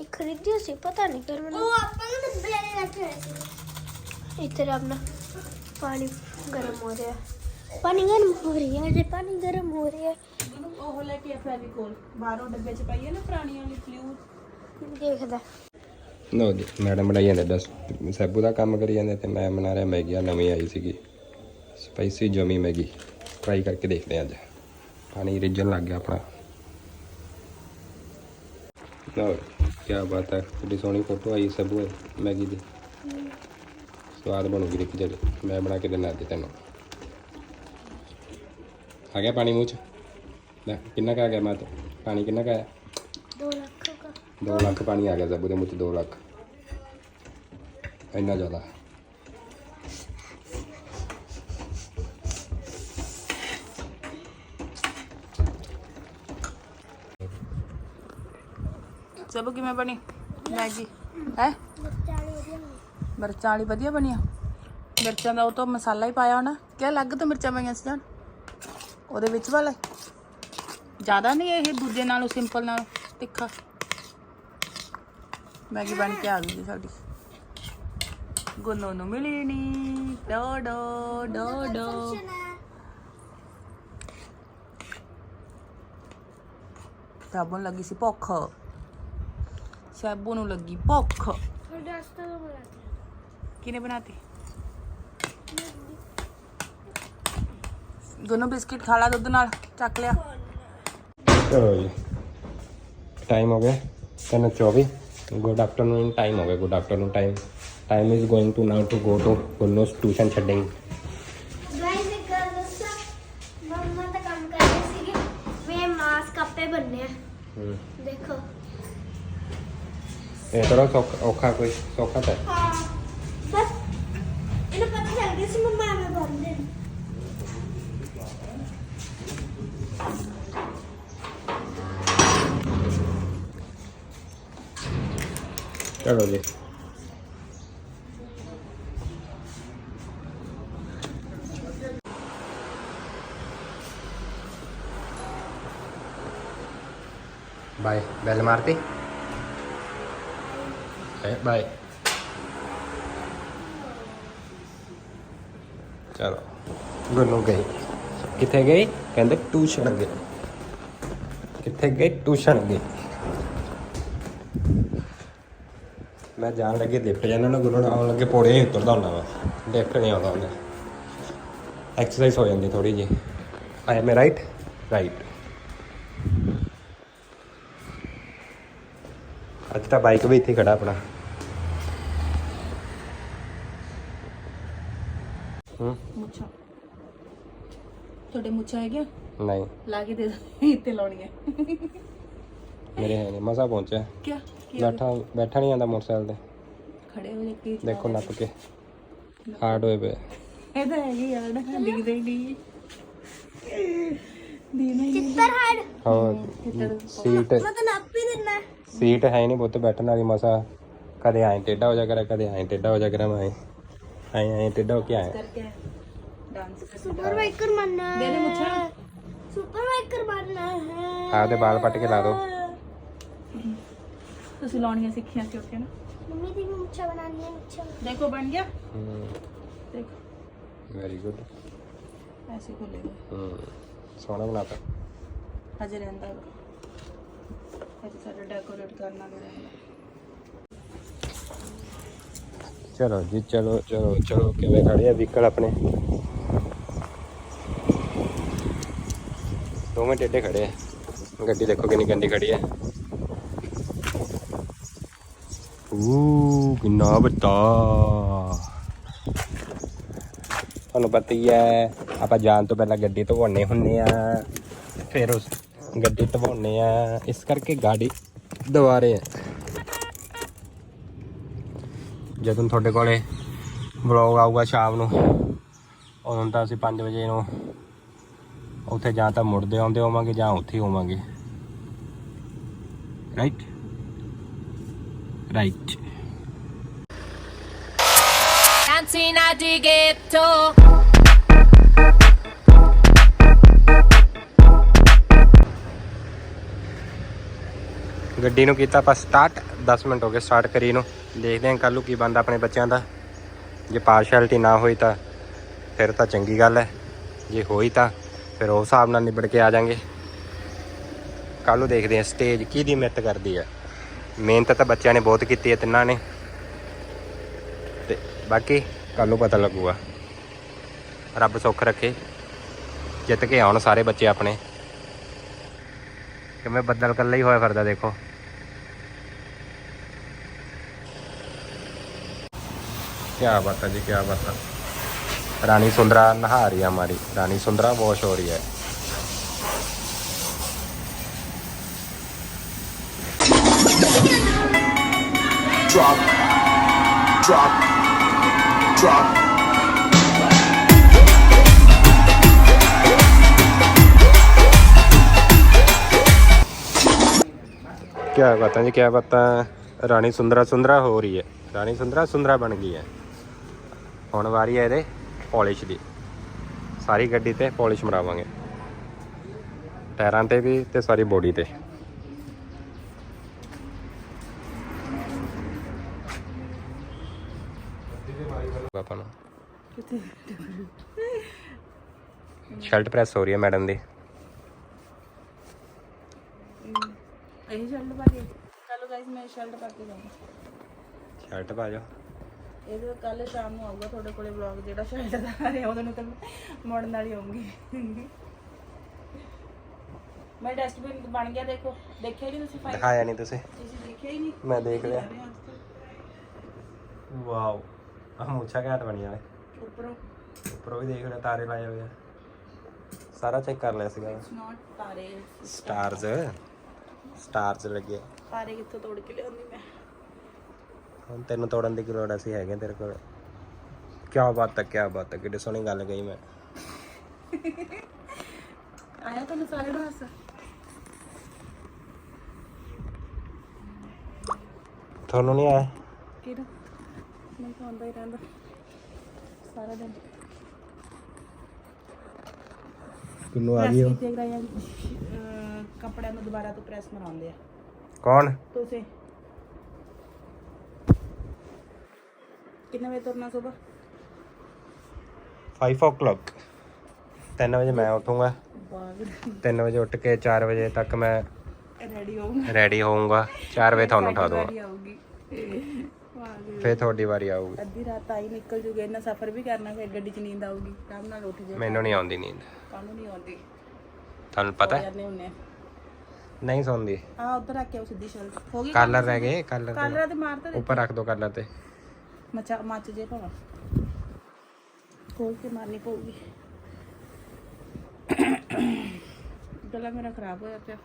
ਇੱਕ ਖਰੀਦੀ ਸੀ ਪਤਾ ਨਹੀਂ ਫਿਰ ਮੈਨੂੰ ਉਹ ਆਪਾਂ ਨੂੰ ਡੱਬੇ ਵਾਲੇ ਰੱਖੇ ਹੋਏ ਸੀ। ਇੱਥੇ ਆਪਣਾ ਪਾਣੀ ਗਰਮ ਹੋ ਰਿਹਾ। ਪਾਣੀ ਗਰਮ ਹੋ ਰਿਹਾ ਹੈ ਜੇ ਪਾਣੀ ਗਰਮ ਹੋ ਰਿਹਾ। ਉਹ ਲੈ ਕੇ ਫੈਵੀਕੋਲ ਬਾਹਰੋਂ ਡੱਬੇ ਚ ਪਾਈਏ ਨਾ ਪੁਰਾਣੀ ਵਾਲੀ ਫਲੂ ਦੇਖਦਾ। ਲੋ ਜੀ ਮੈਡਮ ਬਣਾਈ ਜਾਂਦੇ ਦਸ ਸੈਬੂ ਦਾ ਕੰਮ ਕਰੀ ਜਾਂਦੇ ਤੇ ਮੈਂ ਬਣਾ ਰਿਹਾ ਮੈਗੀ ਆ ਨਵੀਂ ਆਈ ਸੀਗੀ। ਸਪਾਈਸੀ ਜਮੀ ਮੈਗੀ। ਟਰਾਈ ਕਰਕੇ ਦੇਖਦੇ ਅੱਜ। ਪਾਣੀ ਰਿੱਝਣ ਲੱਗ ਗਿਆ ਆਪਣਾ। ਲਓ ਕੀ ਬਾਤ ਹੈ ਕਿੰਨੀ ਸੋਹਣੀ ਫੋਟੋ ਆਈ ਸੈਬੂ ਮੈਗੀ ਦੀ। ਸਵਾਦ ਬਣੂਗੀ ਰਿਕ ਜਦ ਮੈਂ ਬਣਾ ਕੇ ਦਿੰਦਾ ਅੱਜ ਤੈਨੂੰ। ਆ ਗਿਆ ਪਾਣੀ ਮੂੰਹ ਚ? ਲੈ ਕਿੰਨਾ ਕੁ ਗਿਆ ਮਾਤ? ਪਾਣੀ ਕਿੰਨਾ ਕੁ ਆਇਆ? 2 ਲੱਖ ਦਾ। 2 ਲੱਖ ਪਾਣੀ ਆ ਗਿਆ ਸੈਬੂ ਦੇ ਮੂੰਹ ਚ 2 ਲੱਖ। ਇੰਨਾ ਜ਼ਿਆਦਾ। ਸਭ ਕਿਵੇਂ ਬਣੀ? ਮੈਗੀ? ਹੈ? ਚਾਲੀ ਮਿਰਚਾਂ ਵਾਲੀ ਵਧੀਆ ਬਣੀ ਆ। ਮਿਰਚਾਂ ਦਾ ਉਹ ਤੋਂ ਮਸਾਲਾ ਹੀ ਪਾਇਆ ਹੋਣਾ। ਕਿਆ ਅਲੱਗ ਤੋਂ ਮਿਰਚਾਂ ਪਾਈਆਂ ਸੀ ਜਾਨ? ਉਹਦੇ ਵਿੱਚ ਵਾਲਾ। ਜ਼ਿਆਦਾ ਨਹੀਂ ਇਹ ਦੂਜੇ ਨਾਲੋਂ ਸਿੰਪਲ ਨਾਲੋਂ ਤਿੱਖਾ। ਮੈਗੀ ਬਣ ਕੇ ਆ ਗਈ ਸਾਡੀ। ਗੁੰਨੋ ਨੂੰ ਮਿਲੀ ਨੀ। ਡੋ ਡੋ ਡੋ ਡੋ। ਸਾਬੂ ਨੂੰ ਲੱਗੀ ਸੀ ਭੁੱਖ। ਸਾਬੂ ਨੂੰ ਲੱਗੀ ਭੁੱਖ। ਤੁਹਾਡੇ ਵਾਸਤੇ ਤਾਂ ਕਿਨੇ ਬਣਾਤੀ ਦੋਨੋਂ ਬਿਸਕਿਟ ਖਾ ਲਾ ਦੁੱਧ ਨਾਲ ਚੱਕ ਲਿਆ ਚਲੋ ਜੀ ਟਾਈਮ ਹੋ ਗਿਆ 3:24 ਗੁੱਡ ਆਫਟਰਨੂਨ ਟਾਈਮ ਹੋ ਗਿਆ good afternoon time time is going to now to go to ਗੁੰਨੋਸ tuition ਛੱਡਿੰਗ ਗਾਇਸ ਇੱਕ ਗੱਲ ਦੱਸਾਂ ਮੰਮਾ ਤਾਂ ਕੰਮ ਕਰ ਰਹੀ ਸੀਗੀ ਮੈਂ ਮਾਸਕ ਆਪੇ ਬੰਨਿਆ ਦੇਖੋ ਇਹ ਥੋੜਾ ਸੌਖਾ ਔਖਾ ਕੋਈ ਸੌਖਾ ਤਾਂ ਹੈ। ਹਾਂ ਬਸ ਇਹਨੂੰ ਪਤਾ ਚੱਲ ਗਿਆ ਸੀ ਮੰਮਾ ਐਵੇਂ ਬੰਨਦੇ ਨੇ ਚਲੋ ਜੀ। ਬਾਏ ਬੈਲ ਮਾਰਤੀ? ਬਾਏ। ਚਲੋ ਦੋਨੋਂ ਗਏ ਕਿੱਥੇ ਗਈ? ਕਹਿੰਦੇ ਟਿਊਸ਼ਨ ਗਈ। ਕਿੱਥੇ ਗਏ ਟਿਊਸ਼ਨ ਗਈ। ਮੈਂ ਜਾਣ ਲੱਗੇ ਲਿਫਟ ਜਾਣਾ ਨਾ ਗੁਰੂ ਨਾਲ ਆਉਣ ਲੱਗੇ ਪੌੜੇ ਹੀ ਉਤਰਦਾ ਹੁੰਦਾ ਵਾ। ਲਿਫਟ ਨਹੀਂ ਆਉਂਦਾ ਹੁੰਦਾ। ਐਕਸਰਸਾਈਜ਼ ਹੋ ਜਾਂਦੀ ਥੋੜੀ ਜੀ ਆਈ ਐਮ ਰਾਈਟ ਰਾਈਟ ਅੱਜ ਤਾਂ ਬਾਈਕ ਵੀ ਇੱਥੇ ਖੜਾ ਆਪਣਾ। ਹੂੰ? ਮੁੱਛਾਂ। ਤੁਹਾਡੇ ਮੁੱਛਾਂ ਹੈਗੀਆਂ? ਨਹੀਂ। ਲਾ ਕੇ ਦੇ ਦੋ ਇੱਥੇ ਲਾਉਣੀਆਂ। ਮੇਰੇ ਹੈ ਨਹੀਂ ਮਸਾ ਪਹੁੰਚਿਆ। ਕੀ ਬੈਠਾ ਬੈਠਾ ਨਹੀਂ ਆਂਦਾ ਮੋਟਰਸਾਈਕਲ ਤੇ। ਖੜੇ ਹੋ ਜਾ ਕੇ ਦੇਖੋ ਨੱਪ ਕੇ। ਹਾਰਡ ਹੋਏ ਪਏ। ਇਹ ਤਾਂ ਹੈਗੀ ਯਾਰ ਦਿਖਦੇ ਹੀ ਨਹੀਂ। ਦੀਨਾ ਚਿੱਤਰ ਹੜ। ਹੋਰ ਸੀਟ। ਮੈਂ ਤਾਂ ਨੱਪ ਹੀ ਦਿੰਨਾ ਸੀਟ ਹੈ ਨਹੀਂ ਬੁੱਤ ਬੈਠਣ ਵਾਲੀ ਮਸਾ। ਕਦੇ ਐਂ ਟੇਢਾ ਹੋ ਜਾ ਕਰੇ ਕਦੇ ਐਂ ਟੇਢਾ ਹੋ ਜਾ ਕਰੇ ਮੈਂ। ਐਂ ਐਂ ਟੇਢਾ ਹੋ ਕੇ ਆਇਆ। ਕਰਕੇ ਡਾਂਸ ਦੇ ਮੁੱਛਾਂ ਸੁਪਰ ਵਾਈਕਰ ਬਣਨਾ ਹੈ। ਆਪਦੇ ਬਾਲ ਪੱਟ ਕੇ ਲਾ ਦੋ। ਤੁਸੀਂ ਲਾਉਣੀਆਂ ਸਿੱਖੀਆਂ ਸੀ ਉੱਥੇ ਨਾ? ਮੰਮੀ ਦੀ ਵੀ ਮੁੱਛਾਂ ਬਣਾਉਣੀ ਹੈ ਮੁੱਛਾਂ। ਦੇਖੋ ਬਣ ਗਿਆ? ਦੇਖੋ। ਵੈਰੀ ਗੁੱਡ ਐਸੇ ਖੁੱਲੇਗਾ ਹੂੰ। ਸੋਹਣਾ ਬਣਾਤਾ। ਹਜੇ ਰਹਿੰਦਾ ਵਾ। ਹਜੇ ਸਾਡਾ ਡੈਕੋਰੇਟ ਕਰਨਾ ਵੀ ਰਹਿੰਦਾ। ਚਲੋ ਜੀ ਚਲੋ ਚਲੋ ਚਲੋ। ਕਿਵੇਂ ਖੜੇ ਆ ਵਹੀਕਲ ਆਪਣੇ? ਦੋਵੇਂ ਟੇਢੇ ਖੜੇ ਆ। ਗੱਡੀ ਦੇਖੋ ਕਿੰਨੀ ਕਿੰਨਾ ਵੱਡਾ। ਤੁਹਾਨੂੰ ਪਤਾ ਹੀ ਹੈ, ਆਪਾਂ ਜਾਣ ਤੋਂ ਪਹਿਲਾਂ ਗੱਡੀ ਧਵਾਉਣੇ ਹੁੰਨੇ ਆ ਫਿਰ ਉਸ ਗੱਡੀ ਧਵਾਉਣੇ ਆ ਇਸ ਕਰਕੇ ਗਾੜੀ ਦੁਬਾਰੇ ਆ ਜਦੋਂ ਤੁਹਾਡੇ ਕੋਲੇ ਵਲੌਗ ਆਊਗਾ ਸ਼ਾਮ ਨੂੰ, ਉਦੋਂ ਤਾਂ ਅਸੀਂ 5 ਵਜੇ ਨੂੰ ਉੱਥੇ ਜਾਂ ਤਾਂ ਮੁੜਦੇ ਆਉਂਦੇ ਹੋਵਾਂਗੇ ਜਾਂ ਉੱਥੇ ਹੀ ਹੋਵਾਂਗੇ। Right right Cantina di ghetto. ਗੱਡੀ ਨੂੰ ਕੀਤਾ ਆਪਾਂ ਸਟਾਰਟ 10 ਮਿੰਟ ਹੋ ਗਏ ਸਟਾਰਟ ਕਰੀ ਨੂੰ। ਦੇਖਦੇ ਹਾਂ ਕੱਲ੍ਹ ਨੂੰ ਕੀ ਬਣਦਾ ਆਪਣੇ ਬੱਚਿਆਂ ਦਾ। ਜੇ ਪਾਰਸ਼ੈਲਿਟੀ ਨਾ ਹੋਈ ਤਾਂ ਫਿਰ ਤਾਂ ਚੰਗੀ ਗੱਲ ਹੈ। ਜੇ ਹੋਈ ਤਾਂ ਫਿਰ ਉਸ ਹਿਸਾਬ ਨਾਲ ਨਿਬੜ ਕੇ ਆ ਜਾਾਂਗੇ। ਕੱਲ੍ਹ ਨੂੰ ਦੇਖਦੇ ਹਾਂ ਸਟੇਜ ਕਿਹਦੀ ਮਿਹਨਤ ਕਰਦੀ ਹੈ। ਮਿਹਨਤ ਤਾਂ ਬੱਚਿਆਂ ਨੇ ਬਹੁਤ ਕੀਤੀ ਹੈ, ਤਿੰਨਾਂ ਨੇ। ਤੇ ਬਾਕੀ ਕੱਲ ਨੂੰ ਪਤਾ ਲੱਗੂਗਾ। ਰੱਬ ਸੁੱਖ ਰੱਖੇ। ਜਿੱਤ ਕੇ ਆਉਣ ਸਾਰੇ ਬੱਚੇ ਆਪਣੇ। ਕਿਵੇਂ ਬੱਦਲ ਕੱਲਾ ਹੀ ਹੋਇਆ ਫਿਰਦਾ, ਦੇਖੋ। ਕੀ ਬਾਤ ਹੈ ਜੀ ਕੀ ਬਾਤ। ਹੈ ਰਾਣੀ ਸੁੰਦਰਾ ਨਹਾ ਰਹੀ ਹੈ ਮਾਰੀ ਰਾਣੀ ਸੁੰਦਰਾ ਵਾਸ਼ ਹੋ ਰਹੀ ਹੈ। drop, drop, drop. क्या बात है जी क्या बात है ਰਾਣੀ ਸੁੰਦਰਾ ਸੁੰਦਰਾ ਹੋ ਰਹੀ ਹੈ ਰਾਣੀ ਸੁੰਦਰਾ ਸੁੰਦਰਾ ਬਣ ਗਈ ਹੈ ਹੁਣ ਵਾਰੀ ਹੈ ਇਹਦੇ ਪਾਲਿਸ਼ ਦੀ ਸਾਰੀ ਗੱਡੀ ਤੇ ਪਾਲਿਸ਼ ਮਰਾਵਾਂਗੇ ਟਾਇਰਾਂ ਤੇ ਵੀ ਤੇ ਸਾਰੀ ਬੋਡੀ ਤੇ ਪਾਪਾ ਨੂੰ। ਸ਼ਰਟ ਪ੍ਰੈਸ ਹੋ ਰਹੀ ਹੈ ਮੈਡਮ ਦੀ। ਇਹ ਸ਼ਰਟ ਪਾ ਕੇ। ਚਲੋ ਗਾਇਸ ਮੈਂ ਸ਼ਰਟ ਪਾ ਕੇ ਜਾਵਾਂ ਸ਼ਰਟ ਪਾ ਜਾਓ। ਇਹ ਕੱਲ ਸ਼ਾਮ ਨੂੰ ਆਊਗਾ ਤੁਹਾਡੇ ਕੋਲੇ ਵਲੌਗ ਜਿਹੜਾ ਸ਼ਰਟ ਦਾ ਆ ਰਿਹਾ ਉਹਦੇ ਨੂੰ ਤਾਂ ਮੋੜਨ ਵਾਲੀ ਆਉਂਗੀ ਮੈਂ ਡਸਟਬਿਨ ਬਣ ਗਿਆ ਦੇਖੋ। ਦੇਖਿਆ ਨਹੀਂ ਤੁਸੀਂ ਫਾਈਲ ਦਿਖਾਇਆ ਨਹੀਂ ਤੁਸੀਂ। ਤੁਸੀਂ ਦੇਖਿਆ ਹੀ ਨਹੀਂ? ਮੈਂ ਦੇਖ ਲਿਆ। ਵਾਓ ਆ ਮੁੱਛਾ ਘਾਟ ਬਣੀ ਵਾਲੇ ਉੱਪਰੋਂ। ਉੱਪਰੋਂ ਵੀ ਦੇਖ ਲਿਆ ਤਾਰੇ ਲਾਏ ਹੋਏ ਆ। ਸਾਰਾ ਚੈੱਕ ਕਰ ਲਿਆ ਸੀਗਾ। ਨਾਟ ਤਾਰੇ। ਸਟਾਰਸ ਸਟਾਰਸ ਲੱਗੇ ਤਾਰੇ ਕਿੱਥੋਂ ਤੋੜ ਕੇ ਲਿਆਉਂਦੀ ਮੈਂ? ਹੁਣ ਤੈਨੂੰ ਤੋੜਨ ਦੀ ਕੀ ਲੋੜ ਅਸੀਂ ਹੈਗੇ ਤੇਰੇ ਕੋਲ। ਕੀ ਬਾਤ ਹੈ ਕੀ ਬਾਤ ਹੈ ਕਿੱਡੀ ਸੋਹਣੀ ਗੱਲ ਕਹੀ ਮੈਂ। ਆਇਆ ਤੁਹਾਨੂੰ ਸਾਰੇ ਨੂੰ ਹਾਸਾ ਤੁਹਾਨੂੰ ਨਹੀਂ ਆਇਆ? ਕਿਹੜਾ? ਮੈਂ ਤਾਂ ਆਉਂਦਾ ਹੀ ਰਹਿੰਦਾ। ਸਾਰਾ ਦਿਨ। ਕਿੰਨੂੰ ਆ ਗਈ ਉਹ? ਕੀਤੇ ਗਰਾਇਆ ਕੱਪੜਿਆਂ ਨੂੰ ਦੁਬਾਰਾ ਤੋਂ ਪ੍ਰੈਸ ਮਰਾਉਂਦੇ ਆ। ਕੌਣ? ਤੁਸੀਂ। ਕਿੰਨੇ ਵਜੇ ਤੁਰਨਾ ਸਵੇਰ 5 o'clock 3 ਵਜੇ ਮੈਂ ਉੱਠੂੰਗਾ। ਬਾਗ। 3 ਵਜੇ ਉੱਠ ਕੇ 4 ਵਜੇ ਤੱਕ ਮੈਂ ਰੈਡੀ ਹੋਊਂਗਾ। ਰੈਡੀ ਹੋਊਂਗਾ। 4 ਵਜੇ ਤੁਹਾਨੂੰ ਉਠਾ ਦੂੰਗਾ। ਫਿਰ ਤੁਹਾਡੀ ਵਾਰੀ ਆਊਗੀ। ਅੱਧੀ ਰਾਤ ਆਈ ਨਿਕਲ ਜੂਗੇ ਇੰਨਾ ਸਫ਼ਰ ਵੀ ਕਰਨਾ ਫਿਰ ਗੱਡੀ 'ਚ ਨੀਂਦ ਆਊਗੀ। ਆਰਾਮ ਨਾਲ ਉੱਠ ਜਾ ਮੈਨੂੰ ਨਹੀਂ ਆਉਂਦੀ ਨੀਂਦ। ਕਾਹਨੂੰ ਨਹੀਂ ਆਉਂਦੀ। ਤੁਹਾਨੂੰ ਪਤਾ ਹੈ? ਜਾਂਦੇ ਹੁੰਨੇ ਨਹੀਂ ਸੌਂਦੀ। ਆ ਉਧਰ ਰੱਖ ਕੇ ਆਓ ਸਿੱਧੀ ਸ਼ਰਟ। ਹੋ ਗਈ ਕਲਰ ਰਹਿ ਗਏ ਕਲਰ ਕਾਲਰਾ ਤੇ ਮਾਰਤਾ ਦੇ ਉੱਪਰ ਰੱਖ ਦੋ ਕਲਰ ਤੇ। ਮਚਾ ਮੱਚ ਜੇ ਭਾਵੇਂ ਖੋਲ ਕੇ ਮਾਰਨੀ ਪਊਗੀ। ਗਲਾ ਮੇਰਾ ਖਰਾਬ ਹੋਇਆ ਪਿਆ।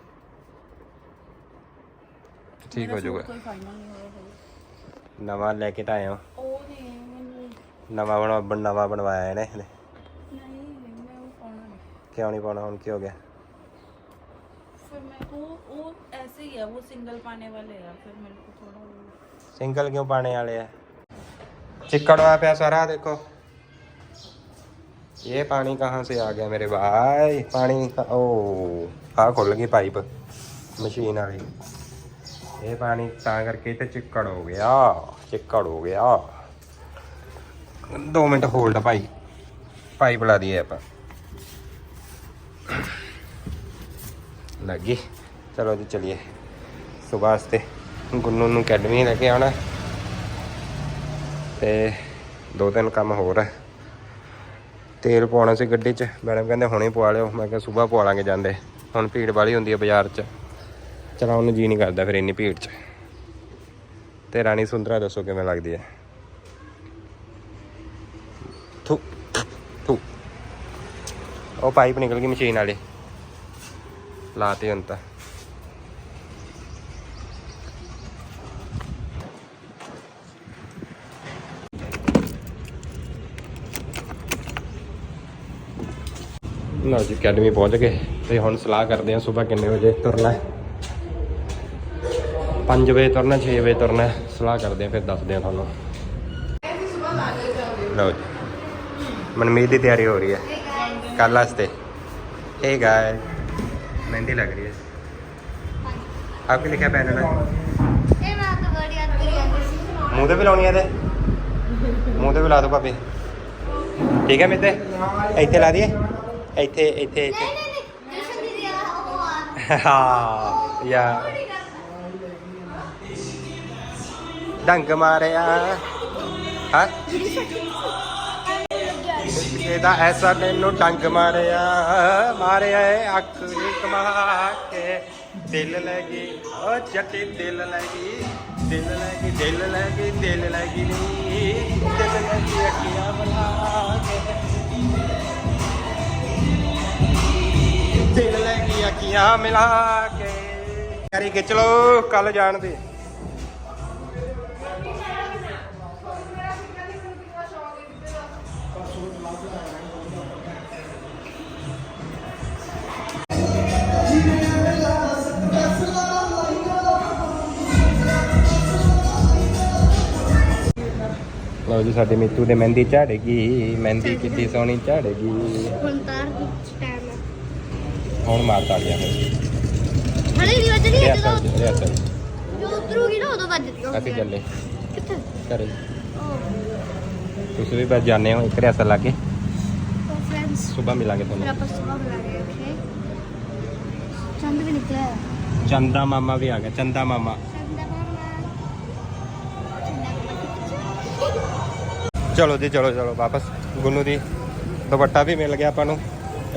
ਠੀਕ ਹੋ ਜਾਊਗਾ। ਕੋਈ ਫਾਈਨਲ ਨਹੀਂ ਹੋਇਆ ਹਜੇ। ਨਵਾਂ ਲੈ ਕੇ ਤਾਂ ਆਏ ਹਾਂ ਉਹ ਨਹੀਂ ਮੈਨੂੰ ਨਵਾਂ ਬਣਾ ਬਣ- ਨਵਾਂ ਬਣਵਾਇਆ ਇਹਨੇ ਨਹੀਂ ਮੈਂ ਉਹ ਪਾਉਣਾ ਨਹੀਂ ਕਿਉਂ ਨਹੀਂ ਪਾਉਣਾ ਹੁਣ ਕੀ ਹੋ ਗਿਆ फिर मैं वो वो ऐसे ही है वो सिंगल पाने वाले हैं फिर मेरे को थोड़ा वो ਸਿੰਗਲ ਕਿਉਂ ਪਾਣੇ ਵਾਲੇ ਆ चिक्कड़ हुआ पिया सारा देखो ये पानी कहाँ से आ गया मेरे भाई पानी का ओ आ खुल गई पाइप मशीन ਇਹ ਪਾਣੀ ਤਾਂ ਕਰਕੇ ਤੇ ਚਿੱਕੜ ਹੋ ਗਿਆ। ਚਿੱਕੜ ਹੋ ਗਿਆ। 2 ਮਿੰਟ ਹੋਲਡ ਭਾਈ। ਪਾਈਪ ਲਾ ਦਈਏ ਆਪਾਂ। ਲੱਗੀ। ਚਲੋ ਜੀ ਚਲੀਏ। ਸਵੇਰ ਵਾਸਤੇ ਗੁੰਨੂ ਨੂੰ ਅਕੈਡਮੀ ਲੈ ਕੇ ਆਉਣਾ। ਤੇ ਦੋ ਤਿੰਨ ਕੰਮ ਹੋਰ ਹੈ ਤੇਲ ਪਾਉਣਾ ਸੀ ਗੱਡੀ 'ਚ। ਮੈਡਮ ਕਹਿੰਦੇ ਹੁਣੇ ਪਵਾ ਲਿਓ। ਮੈਂ ਕਿਹਾ ਸਵੇਰ ਪਵਾ ਲਾਂਗੇ ਜਾਂਦੇ। ਹੁਣ ਭੀੜ ਵਾਲੀ ਹੁੰਦੀ ਹੈ ਬਾਜ਼ਾਰ 'ਚ। ਚਲਾਉਣ ਨੂੰ ਜੀ ਨਹੀਂ ਕਰਦਾ ਫਿਰ ਇੰਨੀ ਭੀੜ 'ਚ। ਤੇ ਰਾਣੀ ਸੁੰਦਰਾ ਦੱਸੋ ਕਿਵੇਂ ਲੱਗਦੀ ਹੈ? ਥੂ ਥੂ। ਉਹ ਪਾਈਪ ਨਿਕਲ ਗਈ ਮਸ਼ੀਨ ਵਾਲੀ। ਲਾਤੀ ਹੁਣ ਤਾਂ। ਲਓ ਜੀ, ਅਕੈਡਮੀ ਪਹੁੰਚ ਗਏ। ਤੇ ਹੁਣ ਸਲਾਹ ਕਰਦੇ ਆ ਸਵੇਰ ਕਿੰਨੇ ਵਜੇ ਤੁਰਨਾ ਹੈ। 5 ਵਜੇ ਤੁਰਨਾ 6 ਵਜੇ ਤੁਰਨਾ ਹੈ। ਸਲਾਹ ਕਰਦੇ ਹਾਂ ਫਿਰ ਦੱਸਦੇ ਹਾਂ ਤੁਹਾਨੂੰ। ਲਓ ਜੀ। ਮਨਮੀਤ ਦੀ ਤਿਆਰੀ ਹੋ ਰਹੀ ਹੈ। ਕੱਲ ਵਾਸਤੇ। ਇਹ ਗਾਇ ਮਹਿੰਦੀ ਲੱਗ ਰਹੀ ਹੈ। ਆਪ ਕੀ ਲਿਖਿਆ ਪੈਨ ਨਾਲ ਇਹ ਮੈਂ ਤਾਂ ਬੜੀ ਸੀ ਮੂੰਹ ਤੇ ਵੀ ਲਾਉਣੀ ਆ ਤੇ? ਮੂੰਹ ਤੇ ਵੀ ਲਾ ਦੋ ਭਾਬੀ। ਠੀਕ ਹੈ ਮਿੱਤੇ? ਇੱਥੇ ਲਾ ਦਈਏ। ਇੱਥੇ ਇੱਥੇ ਇੱਥੇ। ਆ ਆ। ਹਾਂ ਯਾ। ਡੰਗ ਮਾਰਿਆ। ਹਾਂ? ਇਹਦਾ ਐਸਾ ਮੈਨੂੰ ਡੰਗ ਮਾਰਿਆ। ਮਾਰਿਆ ਏ ਅੱਖ ਇੱਕ ਮਾਰ ਕੇ। ਦਿਲ ਲੱਗੀ ਓ ਜੱਟੀ ਦਿਲ ਲੱਗੀ ਦਿਲ ਲੱਗੀ ਦਿਲ ਲੱਗੀ ਦਿਲ ਲੱਗੀ ਨੀ। ਦਿਲ ਲੱਗੀ ਅੱਖੀਆਂ ਬਣਾ ਕੇ। ਦਿਲ ਲੱਗੀ ਅੱਖੀਆਂ ਮਿਲਾ ਕੇ। ਯਾਰੀ ਖਿੱਚ ਲੋ ਕੱਲ ਜਾਣ ਦੇ। ਲਓ ਜੀ ਸਾਡੇ ਮਿੱਤੂ ਦੇ ਮਹਿੰਦੀ ਝਾੜੇਗੀ ਮਹਿੰਦੀ ਕਿੱਡੀ ਸੋਹਣੀ ਝਾੜੇਗੀ ਹੁਣ ਤਾਰ ਦੀ ਟਾਈਮ ਹੈ ਹੁਣ ਮਾਰ ਤਾੜੀਆਂ ਫਿਰ। ਹਲੇ ਨਹੀਂ ਵੱਜਣੀ ਹੈ ਰਿਆਸਲ ਜਦੋਂ ਜੋ ਉਤਰੂਗੀ ਨਾ ਉਦੋਂ ਵੱਜਦੀ ਅਸੀਂ ਚੱਲੇ। ਕਿੱਥੇ? ਘਰੇ। ਉਹ ਤੁਸੀਂ ਵੀ ਬਸ ਜਾਣੇ ਹੋ ਇੱਕ ਰਿਆਸਲ ਲਾਗੇ। ਫਰੈਂਡਸ ਸਵੇਰ ਮਿਲਾਂਗੇ ਫਿਰ ਤੁਹਾਨੂੰ ਆਪਾਂ ਸੁਬਾਹ ਮਿਲਾਂਗੇ ਓਕੇ ਚੰਦ ਵੀ ਨਿਕਲਿਆ ਹੈ ਚੰਦਾ ਮਾਮਾ ਵੀ ਆ ਗਿਆ ਚੰਦਾ ਮਾਮਾ। ਚੰਦਾ ਮਾਮਾ। ਚਲੋ ਜੀ ਚਲੋ ਚਲੋ ਵਾਪਸ। ਗੁੰਨੂ ਦੀ ਦੁਪੱਟਾ ਵੀ ਮਿਲ ਗਿਆ ਆਪਾਂ ਨੂੰ।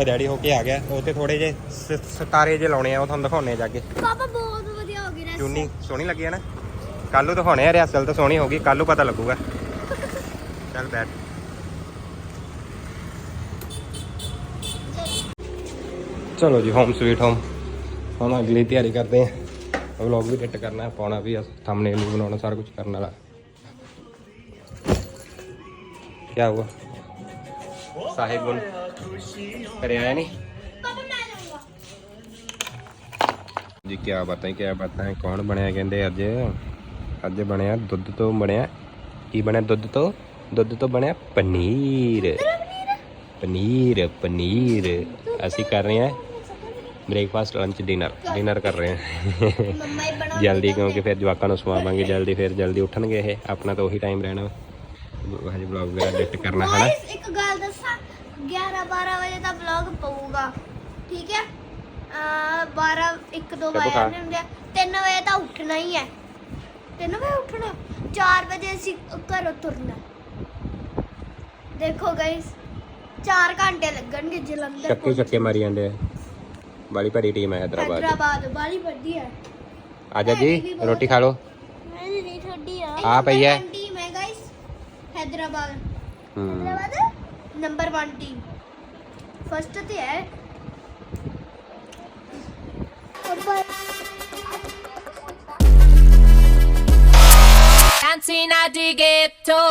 ਇਹ ਰੈਡੀ ਹੋ ਕੇ ਆ ਗਿਆ। ਉਹ ਤੇ ਥੋੜੇ ਜੇ ਸ- ਸਿਤਾਰੇ ਜੇ ਲਾਉਣੇ ਆ ਉਹ ਤੁਹਾਨੂੰ ਦਿਖਾਉਣੇ ਆ ਜਾ ਕੇ। ਪਾਪਾ ਬਹੁਤ ਵਧੀਆ ਹੋ ਗਈ ਰੈਸ ਚੁੰਨੀ ਸੋਹਣੀ ਲੱਗੀ ਹੈ ਨਾ? ਕੱਲ ਨੂੰ ਦਿਖਾਉਣੇ ਆ ਰਿਆਸਲ ਤਾਂ ਸੋਹਣੀ ਹੋਗੀ ਕੱਲ ਨੂੰ ਪਤਾ ਲੱਗੂਗਾ। ਚੱਲ ਬੈਠ। ਚਲੋ ਜੀ ਹੋਮ ਸਵੀਟ ਹੋਮ ਹੁਣ ਅਗਲੀ ਤਿਆਰੀ ਕਰਦੇ ਆ। ਵਲੌਗ ਵੀ ਐਡਿਟ ਕਰਨਾ ਪਾਉਣਾ ਵੀ ਆ ਥੰਬਨੇਲ ਵੀ ਬਣਾਉਣਾ ਸਾਰਾ ਕੁਝ ਕਰਨ ਵਾਲਾ। ਕੀ ਹੁਆ ਸਾਹਿਬ ਗੁਣ ਕਰੇ ਆਇਆ ਨਹੀਂ ਪਾਪਾ ਮੈਂ ਜਾਊਂਗਾ ਜੀ ਕੀ ਬਾਤਾਂ ਕੀ ਬਾਤਾਂ ਕੌਣ ਬਣਿਆ ਕਹਿੰਦੇ ਅੱਜ ਅੱਜ ਬਣਿਆ ਦੁੱਧ ਤੋਂ ਬਣਿਆ ਕੀ ਬਣਿਆ ਦੁੱਧ ਤੋਂ ਦੁੱਧ ਤੋਂ ਬਣਿਆ ਪਨੀਰ ਪਨੀਰ ਪਨੀਰ ਅਸੀਂ ਕਰ ਰਹੇ ਹਾਂ ਬ੍ਰੇਕਫਾਸਟ ਲੰਚ ਡਿਨਰ ਡਿਨਰ ਕਰ ਰਹੇ ਹਾਂ ਜਲਦੀ ਕਿਉਂਕਿ ਫਿਰ ਜਵਾਕਾਂ ਨੂੰ ਸਵਾਵਾਂਗੇ ਜਲਦੀ ਫਿਰ ਜਲਦੀ ਉੱਠਣਗੇ ਇਹ ਆਪਣਾ ਤਾਂ ਉਹੀ ਟਾਈਮ ਰਹਿਣਾ ਹਜੇ ਵਲੌਗ ਵਗੈਰਾ ਐਡਿਟ ਕਰਨਾ ਹੈ ਨਾ Guys, ਇੱਕ ਗੱਲ ਦੱਸਾਂ 11 12 ਵਜੇ ਦਾ ਵਲੌਗ ਪਊਗਾ ਠੀਕ ਹੈ? ਆ 12 1 2 ਕਦੋਂ ਵਜੇ ਹੁੰਦੇ। ਆ 3 ਵਜੇ ਤਾਂ ਉੱਠਣਾ ਹੀ ਹੈ। 3 ਵਜੇ ਉੱਠਣਾ? 4 ਵਜੇ ਅਸੀਂ ਘਰੋਂ ਤੁਰਨਾ। ਦੇਖੋ ਗਾਇਸ 4 ਘੰਟੇ ਲੱਗਣਗੇ ਜਲੰਧਰ ਚੱਕੇ ਚੱਕੇ ਮਾਰੀ ਜਾਂਦੇ ਆ। ਬਾਲੀ ਭਰੀ ਟੀਮ ਹੈ ਦੀ। ਹੈਦਰਾਬਾਦ ਬਾਲੀ ਵੱਡੀ ਹੈ। ਆਜਾ ਜੀ ਰੋਟੀ ਖਾ ਲਓ। ਮੇਰੀ ਨਹੀਂ ਛੱਡੀ ਆ। ਆ ਪਈ ਹੈ। हैदराबाद ਹਾਂ Hyderabad number one team first ते है और Cantina di ghetto.